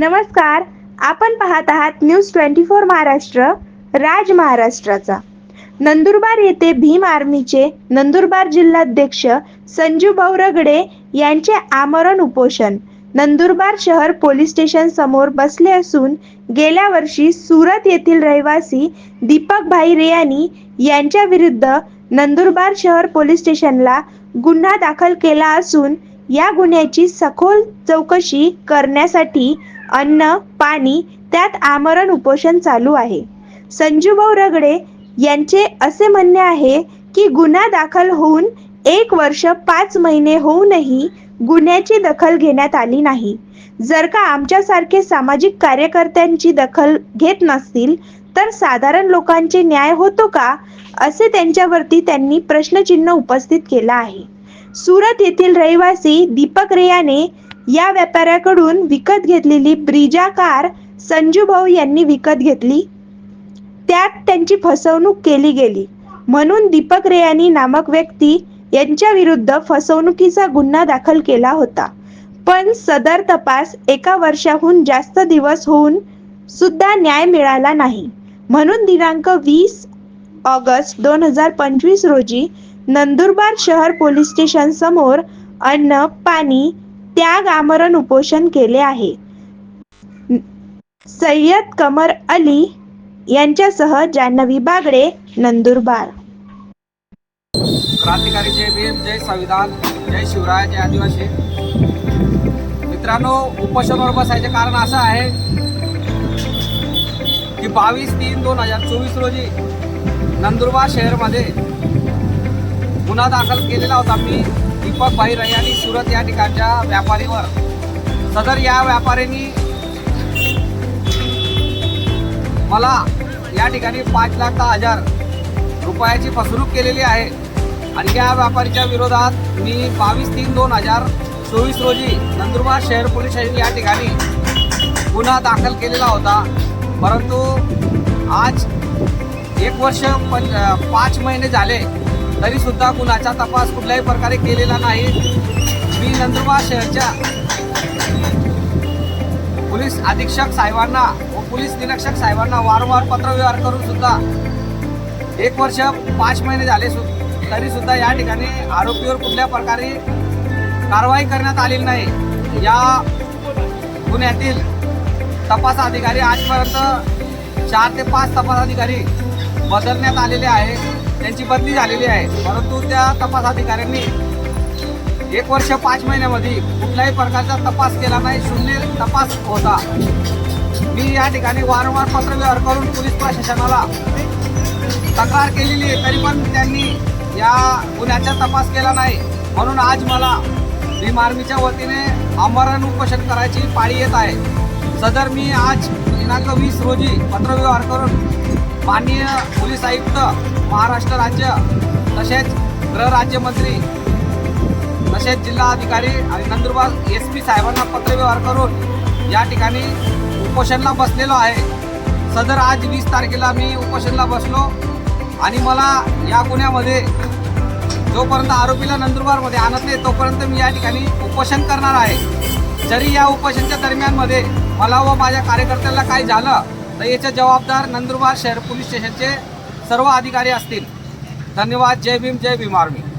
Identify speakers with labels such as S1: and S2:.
S1: नमस्कार. आपण पाहत आहात न्यूज ट्वेंटी फोर महाराष्ट्र राज महाराष्ट्राचा. नंदुरबार येथे भीम आर्मीचे नंदुरबार जिल्हाध्यक्ष संजू बौरगडे रगडे यांचे आमरण उपोषण. नंदुरबार शहर पोलीस स्टेशन समोर बसले असून गेल्या वर्षी सुरत येथील रहिवासी दीपक भाई रेयानी यांच्या विरुद्ध नंदुरबार शहर पोलीस स्टेशनला गुन्हा दाखल केला असून या गुन्ह्याची सखोल चौकशी करण्यासाठी अन्न पाणी त्यात आमरण उपोषण चालू आहे. संजूभाऊ रगडे यांचे असे म्हणणे आहे की गुन्हा दाखल होऊन एक वर्ष पाच महिने होऊनही गुन्ह्याची दखल घेण्यात आली नाही. जर का आमच्यासारखे सामाजिक कार्यकर्त्यांची दखल घेत नसतील तर साधारण लोकांचे न्याय होतो का? असे त्यांच्यावरती त्यांनी प्रश्नचिन्ह उपस्थित केला आहे. सुरत येथील रहिवासी दीपक रेयाने या व्यापाऱ्याकडून विकत घेतलेली ब्रिजा कार संजू भाऊ यांनी विकत घेतली. त्यात त्यांची फसवणूक केली गेली. म्हणून दीपक रेयानी नामक व्यक्ती यांच्या विरुद्ध फसवणुकीचा गुन्हा दाखल केला होता. पण सदर तपास एका वर्षाहून जास्त दिवस होऊन सुद्धा न्याय मिळाला नाही. म्हणून दिनांक वीस ऑगस्ट दोन हजार पंचवीस रोजी नंदुरबार शहर पोलीस स्टेशन समोर अन्न पाणी त्याग आमरण उपोषण केले आहे. सय्यद कमर अली यांच्यासह जान्हवी बागडे नंदुरबार.
S2: क्रांतिकारी जय भीम जय संविधान जय शिवराय जय आदिवासी. मित्रांनो उपोषणावर बसायचे कारण असं आहे की बावीस तीन दोन हजार चोवीस रोजी नंदुरबार शहरमध्ये गुन्हा दाखल केलेला होता. मी दीपक भाई रयानी सुरत या ठिकाणच्या व्यापारीवर. सदर या व्यापाऱ्यांनी मला या ठिकाणी पाच लाख दहा हजार रुपयाची फसवणूक केलेली आहे. आणि या व्यापारीच्या विरोधात मी बावीस तीन दोन हजार चोवीस रोजी नंदुरबार शहर पोलीस स्टेशन या ठिकाणी गुन्हा दाखल केलेला होता. परंतु आज एक वर्ष पंच पाच महिने झाले तरीसुद्धा कुणाचा तपास कुठल्याही प्रकारे केलेला नाही. मी नंदुरबार शहरच्या पोलीस अधीक्षक साहेबांना व पोलीस निरीक्षक साहेबांना वारंवार पत्रव्यवहार करून सुद्धा एक वर्ष पाच महिने झाले सु तरी सुद्धा या ठिकाणी आरोपीवर कुठल्या प्रकारे कारवाई करण्यात आलेली नाही. या गुन्ह्यातील तपास अधिकारी आजपर्यंत चार ते पाच तपास अधिकारी बदलण्यात आलेले आहे त्यांची बदली झालेली आहे. परंतु त्या तपास अधिकाऱ्यांनी एक वर्ष पाच महिन्यामध्ये कुठल्याही प्रकारचा तपास केला नाही. शून्य तपास होता. मी या ठिकाणी वारंवार पत्रव्यवहार करून पोलीस प्रशासनाला तक्रार केलेली आहे. तरी पण त्यांनी या गुन्ह्याचा तपास केला नाही. म्हणून आज मला भीम आर्मीच्या वतीने आमरण उपोषण करायची पाळी येत आहे. सदर मी आज दिनांक वीस रोजी पत्रव्यवहार करून माननीय पोलीस आयुक्त महाराष्ट्र राज्य तसेच गृहराज्यमंत्री तसेच जिल्हाधिकारी आणि नंदुरबार एस पी साहेबांना पत्रव्यवहार करून या ठिकाणी उपोषणला बसलेलो आहे. सदर आज वीस तारखेला मी उपोषणला बसलो आणि मला या गुन्ह्यामध्ये जोपर्यंत आरोपीला नंदुरबारमध्ये आणत नाही तोपर्यंत मी या ठिकाणी उपोषण करणार आहे. जरी या उपोषणच्या दरम्यानमध्ये मला व माझ्या कार्यकर्त्याला काही झालं तर याचे जबाबदार नंदुरबार शहर पोलीस स्टेशनचे सर्व अधिकारी असतील. धन्यवाद. जय भीम. जय भीम आर्मी.